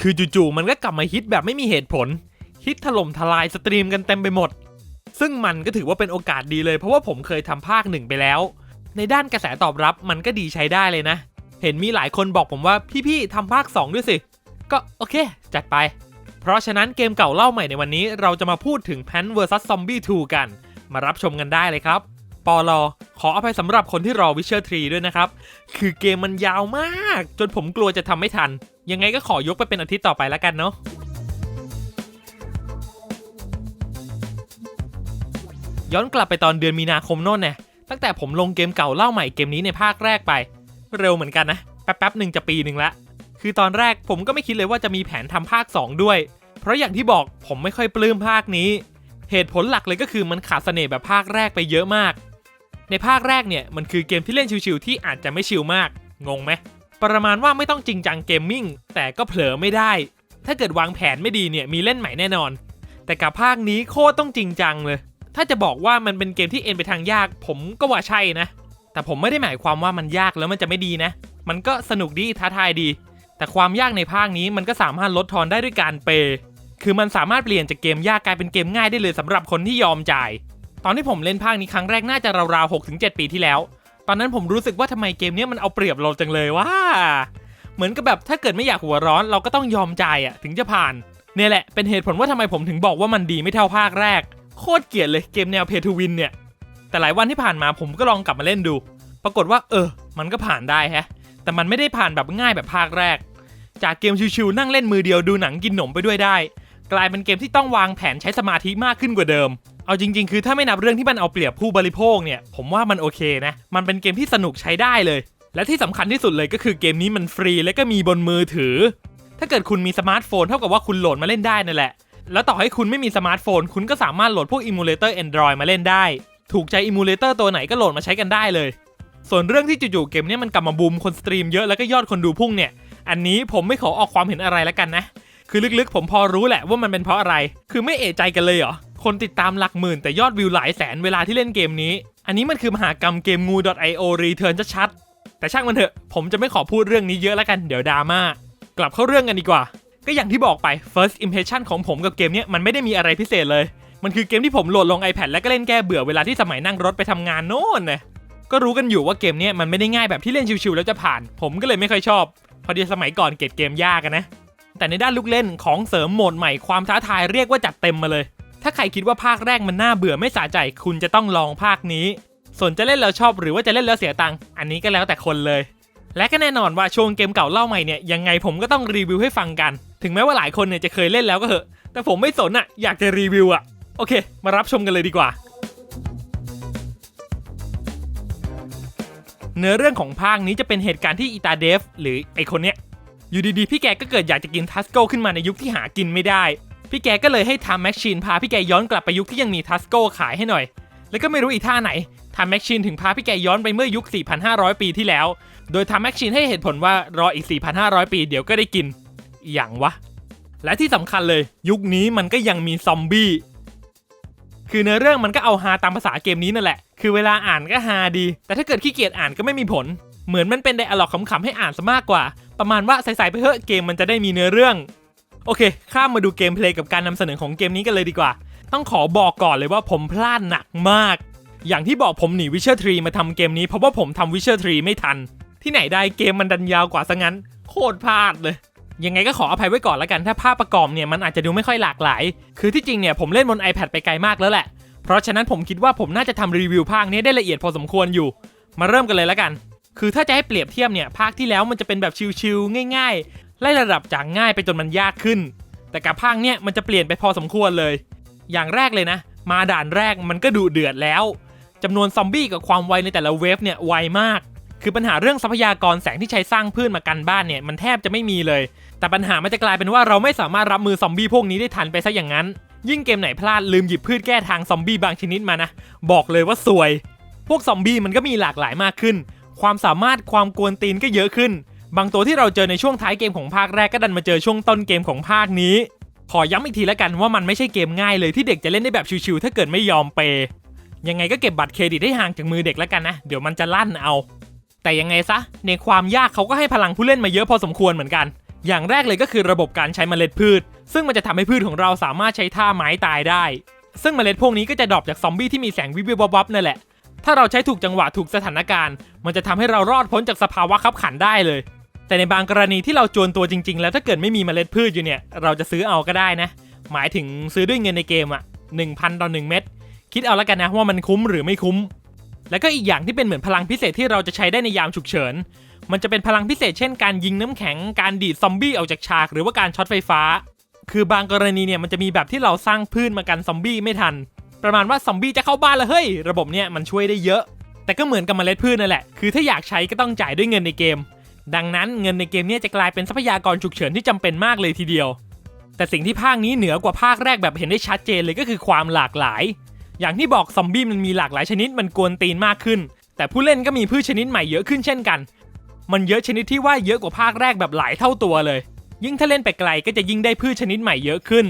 คือจู่ๆมันก็กลับมาฮิตแบบไม่มีเหตุผล ฮิตถล่มทลายสตรีมกันเต็มไปหมด ซึ่งมันก็ถือว่าเป็นโอกาสดีเลยเพราะว่าผมเคยทำภาคหนึ่งไปแล้ว ในด้านกระแสตอบรับมันก็ดีใช้ได้เลยนะ เห็นมีหลายคนบอกผมว่าพี่ๆทำภาค 2 ด้วยสิ ก็โอเค จัดไป เพราะฉะนั้นเกมเก่าเล่าใหม่ในวันนี้ เราจะมาพูดถึง Plan vs Zombie 2 กัน มารับชมกันได้เลยครับปอลอขออภัยสำหรับคนที่รอ Witcher 3ด้วยนะครับ คือเกมมันยาวมาก จนผมกลัวจะทำไม่ทัน ยังไงก็ขอยกไปเป็นอาทิตย์ต่อไปแล้วกันเนาะย้อนกลับไปตอนเดือนมีนาคมโน่นเนี่ยตั้งแต่ผมลงเกมเก่าเล่าใหม่เกมนี้ในภาคแรกไป เร็วเหมือนกันนะ แป๊บๆหนึ่งจะปีหนึ่งละ คือตอนแรกผมก็ไม่คิดเลยว่าจะมีแผนทำภาค 2 ด้วย เพราะอย่างที่บอกผมไม่ค่อยปลื้มภาคนี้ เหตุผลหลักเลยก็คือมันขาดเสน่ห์แบบภาคแรกไปเยอะมาก ในภาคแรกเนี่ยมันคือเกมที่เล่นชิวๆที่อาจจะไม่ชิวมาก งงไหม ประมาณว่าไม่ต้องจริงจังเกมมิ่งแต่ก็เผลอไม่ได้ ถ้าเกิดวางแผนไม่ดีเนี่ยมีเล่นใหม่แน่นอน แต่กับภาคนี้โคตรต้องจริงจังเลย ถ้าจะบอกว่ามันเป็นเกมที่เอ็นไปทางยาก ผมก็ว่าใช่นะ แต่ผมไม่ได้หมายความว่ามันยากแล้วมันจะไม่ดีนะ มันก็สนุกดีท้าทายดี แต่ความยากในภาคนี้มันก็สามารถลดทอนได้ด้วยการเปย์คือมันสามารถเปลี่ยนจากเกมยากกลายเป็นเกมง่ายได้เลยสำหรับคนที่ยอมจ่าย ตอนที่ผมเล่นภาคนี้ครั้งแรกน่าจะราวๆ6-7ปีที่แล้ว ตอนนั้นผมรู้สึกว่าทำไมเกมนี้มันเอาเปรียบเราจังเลยว่า เหมือนกับแบบถ้าเกิดไม่อยากหัวร้อนเราก็ต้องยอมใจ่ายอะถึงจะผ่าน เนี่ยแหละเป็นเหตุผลว่าทำไมผมถึงบอกว่ามันดีไม่เท่าภาคแรก โคตรเกลียดเลยเกมแนวเพทูวินเนี่ย แต่หลายวันที่ผ่านมาผมก็ลองกลับมาเล่นดู ปรากฏว่า เออ มันก็ผ่านได้ฮะ แต่มันไม่ได้ผ่านแบบง่ายแบบภาคแรก จากเกมชิวๆนั่งเล่นมือเดียวดูหนังกินหนมไปด้วยได้ กลายเป็นเกมที่ต้องวางแผนใช้สมาธิมากขึ้นกว่าเดิม เอาจริง ๆ คือถ้าไม่นับเรื่องที่มันเอาเปรียบผู้บริโภคเนี่ย ผมว่ามันโอเคนะ มันเป็นเกมที่สนุกใช้ได้เลย และที่สำคัญที่สุดเลยก็คือเกมนี้มันฟรีและก็มีบนมือถือ ถ้าเกิดคุณมีสมาร์ทโฟนเท่ากับว่าคุณโหลดมาเล่นได้นั่นแหละ แล้วต่อให้คุณไม่มีสมาร์ทโฟน คุณก็สามารถโหลดพวกอิมูเลเตอร์ Android มาเล่นได้ ถูกใจอิมูเลเตอร์ตัวไหนก็โหลดมาใช้กันได้เลย ส่วนเรื่องที่จู่ๆเกมนี้มันกลับมาบูมคนสตรีมเยอะแล้วก็ยอดคนดูพุ่งเนี่ย อันนี้ผมไม่ขอออกความเห็นอะไรแล้วกันนะ คือลึกๆ ผมพอรู้แหละว่ามันเป็นเพราะอะไร คือไม่เอะใจกันเลยเหรอ คนติดตามหลักหมื่นแต่ยอดวิวหลายแสนเวลาที่เล่นเกมนี้ อันนี้มันคือมหากรรมเกมงู .io return ชัดๆแต่ช่างมันเถอะ ผมจะไม่ขอพูดเรื่องนี้เยอะแล้วกันเดี๋ยวดราม่ากลับเข้าเรื่องกันดีกว่า ก็อย่างที่บอกไป first impression ของผมกับเกมนี้มันไม่ได้มีอะไรพิเศษเลย มันคือเกมที่ผมโหลดลง iPad แล้วก็เล่นแก้เบื่อเวลาที่สมัยนั่งรถไปทำงานโน่นนะก็รู้กันอยู่ว่าเกมนี้มันไม่ได้ง่ายแบบที่เล่นชิวๆแล้วจะผ่าน ผมก็เลยไม่ค่อยชอบ พอดีสมัยก่อนเก็บเกมยากนะ แต่ในด้านลูกเล่นของเสริมโหมดใหม่ความท้าทายเรียกว่าจัดเต็มมาเลย ถ้าใครคิดว่าภาคแรกมันน่าเบื่อไม่สะใจคุณจะต้องลองภาคนี้ ส่วนจะเล่นแล้วชอบหรือว่าจะเล่นแล้วเสียตังค์อันนี้ก็แล้วแต่คนเลย และก็แน่นอนว่าช่วงเกมเก่าเล่าใหม่เนี่ยยังไงผมก็ต้องรีวิวให้ฟังกัน ถึงแม้ว่าหลายคนเนี่ยจะเคยเล่นแล้วก็เหอะ แต่ผมไม่สนอะอยากจะรีวิวอะโอเค มารับชมกันเลยดีกว่า เนื้อเรื่องของภาคนี้จะเป็นเหตุการณ์ที่อีตาเดฟหรือไอคนเนี้ยอยู่ดีๆพี่แกก็เกิดอยากจะกินทัสโกขึ้นมาในยุคที่หากินไม่ได้ พี่แกก็เลยให้ทาแมชชีนพาพี่แกย้อนกลับไปยุคที่ยังมีทัสโก้ขายให้หน่อย แล้วก็ไม่รู้อีท่าไหนทาแมชชีนถึงพาพี่แกย้อนไปเมื่อยุค 4,500 ปีที่แล้ว โดยทาแมชชีนให้เหตุผลว่ารออีก 4,500 ปีเดี๋ยวก็ได้กิน อย่างวะ และที่สำคัญเลย ยุคนี้มันก็ยังมีซอมบี้ คือเนื้อเรื่องมันก็เอาฮาตามภาษาเกมนี้นั่นแหละ คือเวลาอ่านก็ฮาดี แต่ถ้าเกิดขี้เกียจอ่านก็ไม่มีผล เหมือนมันเป็นไดอะล็อกขำๆให้อ่านซะมากกว่า ประมาณว่าใส่ๆไปเถอะเกมมันจะได้มีเนื้อเรื่อง โอเค ข้ามมาดูเกมเพลย์กับการนำเสนอของเกมนี้กันเลยดีกว่า ต้องขอบอกก่อนเลยว่าผมพลาดหนักมาก อย่างที่บอกผมหนี Witcher 3มาทำเกมนี้เพราะว่าผมทำ Witcher 3ไม่ทัน ที่ไหนได้เกมมันดันยาวกว่าซะงั้น โคตรพลาดเลย ยังไงก็ขออภัยไว้ก่อนละกัน ถ้าภาพประกอบเนี่ยมันอาจจะดูไม่ค่อยหลากหลาย คือที่จริงเนี่ยผมเล่นบน iPad ไปไกลมากแล้วแหละ เพราะฉะนั้นผมคิดว่าผมน่าจะทำรีวิวภาคนี้ได้ละเอียดพอสมควรอยู่ มาเริ่มกันเลยละกันคือถ้าจะให้เปรียบเทียบเนี่ยภาคที่แล้วมันจะเป็นแบบชิลๆง่ายๆ ไล่ระดับจากง่ายไปจนมันยากขึ้น แต่กับภาคเนี่ยมันจะเปลี่ยนไปพอสมควรเลย อย่างแรกเลยนะ มาด่านแรกมันก็ดุเดือดแล้วจำนวนซอมบี้กับความไวในแต่ละเวฟเนี่ยไวมาก คือปัญหาเรื่องทรัพยากรแสงที่ใช้สร้างพืชมากันบ้านเนี่ยมันแทบจะไม่มีเลย แต่ปัญหามันจะกลายเป็นว่าเราไม่สามารถรับมือซอมบี้พวกนี้ได้ทันไปซะอย่างนั้น ยิ่งเกมไหนพลาดลืมหยิบพืชแก้ทางซอมบี้บางชนิดมานะ บอกเลยว่าซวย พวกซอมบี้มันก็มีหลากหลายมากขึ้น ความสามารถความกวนตีนก็เยอะขึ้น บางตัวที่เราเจอในช่วงท้ายเกมของภาคแรกก็ดันมาเจอช่วงต้นเกมของภาคนี้ ขอย้ำอีกทีแล้วกันว่ามันไม่ใช่เกมง่ายเลยที่เด็กจะเล่นได้แบบชิวๆถ้าเกิดไม่ยอมเปย์ยังไงก็เก็บบัตรเครดิตให้ห่างจากมือเด็กแล้วกันนะ เดี๋ยวมันจะลั่นเอา แต่ยังไงซะ ในความยากเขาก็ให้พลังผู้เล่นมาเยอะพอสมควรเหมือนกัน อย่างแรกเลยก็คือระบบการใช้เมล็ดพืช ซึ่งมันจะทำให้พืชของเราสามารถใช้ท่าไม้ตายได้ ซึ่งเมล็ดพวกนี้ก็จะดรอปจากซอมบี้ที่มีแสงวิบวับวับนั่นแหละ ถ้าเราใช้ถูกจังหวะถูกสถานการณ์ มันจะทำให้เรารอดพ้นจากสภาวะขับขันได้เลย แต่ในบางกรณีที่เราจวนตัวจริง ๆ แล้วถ้าเกิดไม่มีเมล็ดพืชอยู่เนี่ย เราจะซื้อเอาก็ได้นะ หมายถึงซื้อด้วยเงินในเกมอะ1,000 ต่อ 1 เม็ด คิดเอาแล้วกันนะว่ามันคุ้มหรือไม่คุ้ม แล้วก็อีกอย่างที่เป็นเหมือนพลังพิเศษที่เราจะใช้ได้ในยามฉุกเฉิน มันจะเป็นพลังพิเศษเช่นการยิงน้ำแข็ง การดีดซอมบี้ออกจากฉาก หรือว่าการช็อตไฟฟ้า คือบางกรณีเนี่ยมันจะมีแบบที่เราสร้างพืชมากันซอมบี้ไม่ทัน ประมาณว่าซอมบี้จะเข้าบ้านแล้วเฮ้ย ระบบเนี่ยมันช่วยได้เยอะ แต่ก็เหมือนกับเมล็ดพืชนั่นแหละ คือถ้าอยากใช้ก็ต้องจ่ายด้วยเงินในเกม ดังนั้นเงินในเกมนี่ยจะกลายเป็นทรัพยากรฉุกเฉินที่จำเป็นมากเลยทีเดียว แต่สิ่งที่ภาคนี้เหนือกว่าภาคแรกแบบเห็นได้ชัดเจนเลยก็คือความหลากหลาย อย่างที่บอกซอมบี้มันมีหลากหลายชนิดมันกวนตีนมากขึ้น แต่ผู้เล่นก็มีพืชชนิดใหม่เยอะขึ้นเช่นกัน มันเยอะชนิดที่ว่าเยอะกว่าภาคแรกแบบหลายเท่าตัวเลย ยิ่งถ้าเล่นไปไกลก็จะยิ่งได้พืชชนิดใหม่เยอะขึ้น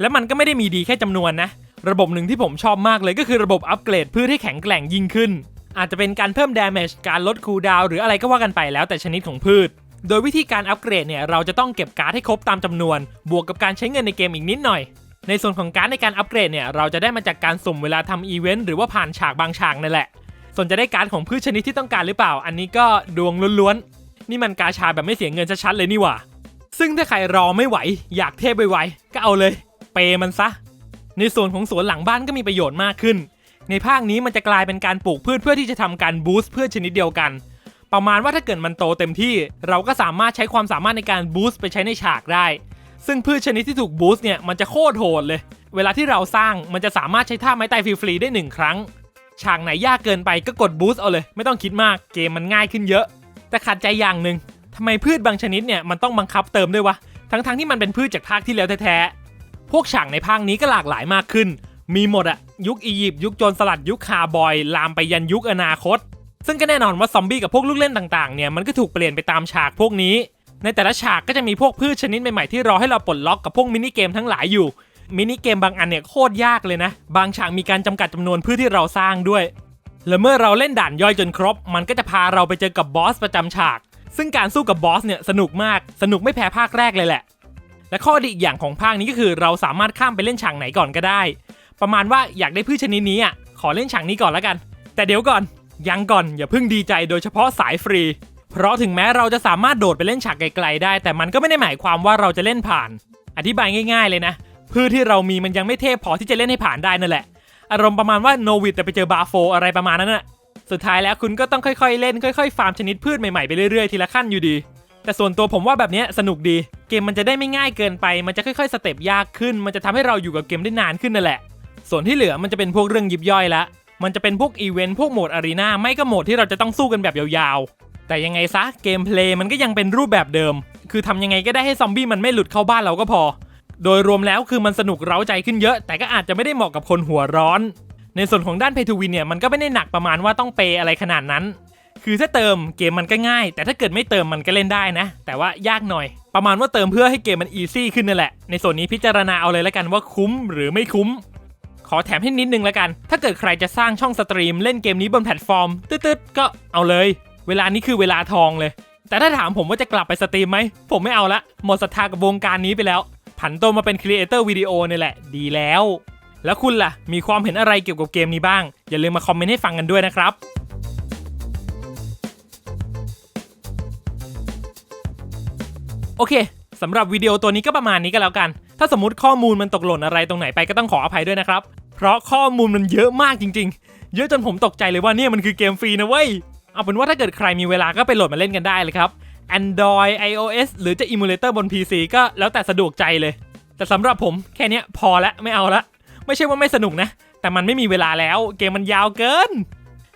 และมันก็ไม่ได้มีดีแค่จำนวนนะ ระบบหนึ่งที่ผมชอบมากเลยก็คือระบบอัปเกรดพืชให้แข็งแกร่งยิ่งขึ้น อาจจะเป็นการเพิ่ม damage การลดคูลดาวหรืออะไรก็ว่ากันไปแล้วแต่ชนิดของพืช โดยวิธีการอัปเกรดเนี่ยเราจะต้องเก็บการ์ดให้ครบตามจำนวน บวกกับการใช้เงินในเกมอีกนิดหน่อย ในส่วนของการ์ดในการอัปเกรดเนี่ยเราจะได้มาจากการสุ่มเวลาทำอีเวนต์หรือว่าผ่านฉากบางฉากนั่นแหละ ส่วนจะได้การ์ดของพืชชนิดที่ต้องการหรือเปล่า อันนี้ก็ดวงล้วนๆนี่มันกาชาแบบไม่เสียเงินชัดๆเลยนี่หว่าซึ่งถ้าใครรอไม่ไหว อยากเทพไวๆก็เอาเลย เปย์มันซะ ในส่วนของสวนหลังบ้านก็มีประโยชน์มากขึ้น ในภาคนี้มันจะกลายเป็นการปลูกพืชเพื่อที่จะทำการบูสต์พืชชนิดเดียวกัน ประมาณว่าถ้าเกิดมันโตเต็มที่ เราก็สามารถใช้ความสามารถในการบูสต์ไปใช้ในฉากได้ ซึ่งพืชชนิดที่ถูกบูสต์เนี่ยมันจะโคตรโหดเลย เวลาที่เราสร้างมันจะสามารถใช้ท่าไม้ตายฟรีๆได้หนึ่งครั้ง ฉากไหนยากเกินไปก็กดบูสต์เอาเลย ไม่ต้องคิดมากเกมมันง่ายขึ้นเยอะ แต่ขัดใจอย่างหนึ่งทำไมพืชบางชนิดเนี่ยมันต้องบังคับเติมด้วยวะทั้งๆที่มันเป็นพืชจากภาคที่แล้วแท้ๆพวกฉากในภาคนี้ก็หลากหลายมากขึ้น มีหมดอะ ยุคอียิปต์ยุคโจรสลัดยุคคาร์บอย ลามไปยันยุคอนาคต ซึ่งก็แน่นอนว่าซอมบี้กับพวกลูกเล่นต่างๆเนี่ยมันก็ถูกเปลี่ยนไปตามฉากพวกนี้ ในแต่ละฉากก็จะมีพวกพืชชนิดใหม่ๆที่รอให้เราปลดล็อกกับพวกมินิเกมทั้งหลายอยู่มินิเกมบางอันเนี่ยโคตรยากเลยนะ บางฉากมีการจำกัดจำนวนพืชที่เราสร้างด้วย และเมื่อเราเล่นด่านย่อยจนครบ มันก็จะพาเราไปเจอกับบอสประจำฉาก ซึ่งการสู้กับบอสเนี่ยสนุกมาก สนุกไม่แพ้ภาคแรกเลยแหละ และข้อดีอีกอย่างของภาคนี้ก็คือเราสามารถข้ามไปเล่นฉากไหนก่อนก็ได้ ประมาณว่าอยากได้พืชชนิดนี้อะขอเล่นฉากนี้ก่อนแล้วกัน แต่เดี๋ยวก่อนยังก่อนอย่าเพิ่งดีใจโดยเฉพาะสายฟรี เพราะถึงแม้เราจะสามารถโดดไปเล่นฉากไกลๆได้ แต่มันก็ไม่ได้หมายความว่าเราจะเล่นผ่าน อธิบายง่าย ๆเลยนะพืชที่เรามีมันยังไม่เทพพอที่จะเล่นให้ผ่านได้นั่นแหละ อารมณ์ประมาณว่าโนวิดแต่ไปเจอบาโฟอะไรประมาณนั้นน่ะสุดท้ายแล้วคุณก็ต้องค่อยๆเล่นค่อยๆ ฟาร์มชนิดพืชใหม่ๆไปเรื่อยๆทีละขั้นอยู่ดี แต่ส่วนตัวผมว่าแบบเนี้ยสนุกดี เกมมันจะได้ไม่ง่ายเกินไป มันจะค่อยๆสเต็ปยากขึ้น มันจะทำให้เราอยู่กับเกมได้นานขึ้นนั่นแหละ ส่วนที่เหลือมันจะเป็นพวกเรื่องยิบย่อยละ มันจะเป็นพวกอีเวนต์พวกโหมดอารีนาไม่ก็โหมดที่เราจะต้องสู้กันแบบยาวๆ แต่ยังไงซะเกมเพลย์มันก็ยังเป็นรูปแบบเดิม คือทำยังไงก็ได้ให้ซอมบี้มันไม่หลุดเข้าบ้านเราก็พอ โดยรวมแล้วคือมันสนุกเร้าใจขึ้นเยอะ แต่ก็อาจจะไม่ได้เหมาะกับคนหัวร้อน ในส่วนของด้านเพทูวินเนี่ยมันก็ไม่ได้หนักประมาณว่าต้องเปย์อะไรขนาดนั้น คือถ้าเติมเกมมันก็ง่าย แต่ถ้าเกิดไม่เติมมันก็เล่นได้นะ แต่ว่ายากหน่อย ประมาณว่าเติมเพื่อให้เกมมันอีซี่ขึ้นนั่นแหละ ในส่วนนี้พิจารณาเอาเลยแล้วกันว่าคุ้มหรือไม่คุ้ม ขอแถมให้นิดนึงแล้วกัน ถ้าเกิดใครจะสร้างช่องสตรีมเล่นเกมนี้บนแพลตฟอร์มตืดๆก็เอาเลย เวลานี้คือเวลาทองเลย แต่ถ้าถามผมว่าจะกลับไปสตรีมไหม ผมไม่เอาละ หมดศรัทธากับวงการนี้ไปแล้ว ผันตัวมาเป็นครีเอเตอร์วิดีโอนี่แหละ ดีแล้ว แล้วคุณล่ะ มีความเห็นอะไรเกี่ยวกับเกมนี้บ้าง อย่าลืมมาคอมเมนต์ให้ฟังกันด้วยนะครับโอเคสำหรับวิดีโอตัวนี้ก็ประมาณนี้ก็แล้วกัน ถ้าสมมติข้อมูลมันตกหล่นอะไรตรงไหนไปก็ต้องขออภัยด้วยนะครับ เพราะข้อมูลมันเยอะมากจริง ๆ เยอะจนผมตกใจเลยว่าเนี่ยมันคือเกมฟรีนะเว้ย เอาเป็นว่าถ้าเกิดใครมีเวลาก็ไปโหลดมาเล่นกันได้เลยครับ Android iOS หรือจะ Emulator บน PC ก็แล้วแต่สะดวกใจเลย แต่สำหรับผมแค่นี้พอละไม่เอาละ ไม่ใช่ว่าไม่สนุกนะ แต่มันไม่มีเวลาแล้วเกมมันยาวเกิน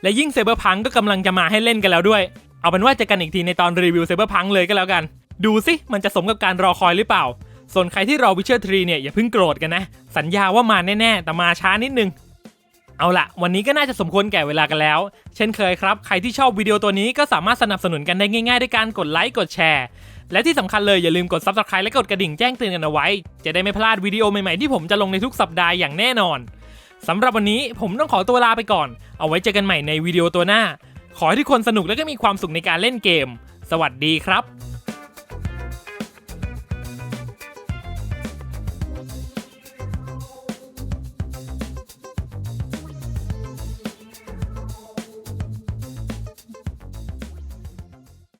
และยิ่งเซเบอร์พังก็กำลังจะมาให้เล่นกันแล้วด้วย เอาเป็นว่าเจอกันอีกทีในตอนรีวิวเซเบอร์พังเลยก็แล้วกัน ดูสิมันจะสมกับการรอคอยหรือเปล่า ส่วนใครที่รอวิเชอร์ทรีเนี่ยอย่าเพิ่งโกรธกันนะ สัญญาว่ามาแน่ๆ แต่มาช้านิดนึง เอาละวันนี้ก็น่าจะสมควรแก่เวลากันแล้ว เช่นเคยครับ ใครที่ชอบวิดีโอตัวนี้ก็สามารถสนับสนุนกันได้ง่ายๆ ด้วยการกดไลค์กดแชร์และที่สำคัญเลยอย่าลืมกด Subscribe และกดกระดิ่งแจ้งเตือนกันเอาไว้ จะได้ไม่พลาดวิดีโอใหม่ๆที่ผมจะลงในทุกสัปดาห์อย่างแน่นอนสำหรับวันนี้ผมต้องขอตัวลาไปก่อน เอาไว้เจอกันใหม่ในวิดีโอตัวหน้า ขอให้ทุกคนสนุกและก็มีความสุขในการเล่นเกม สวัสดีครับ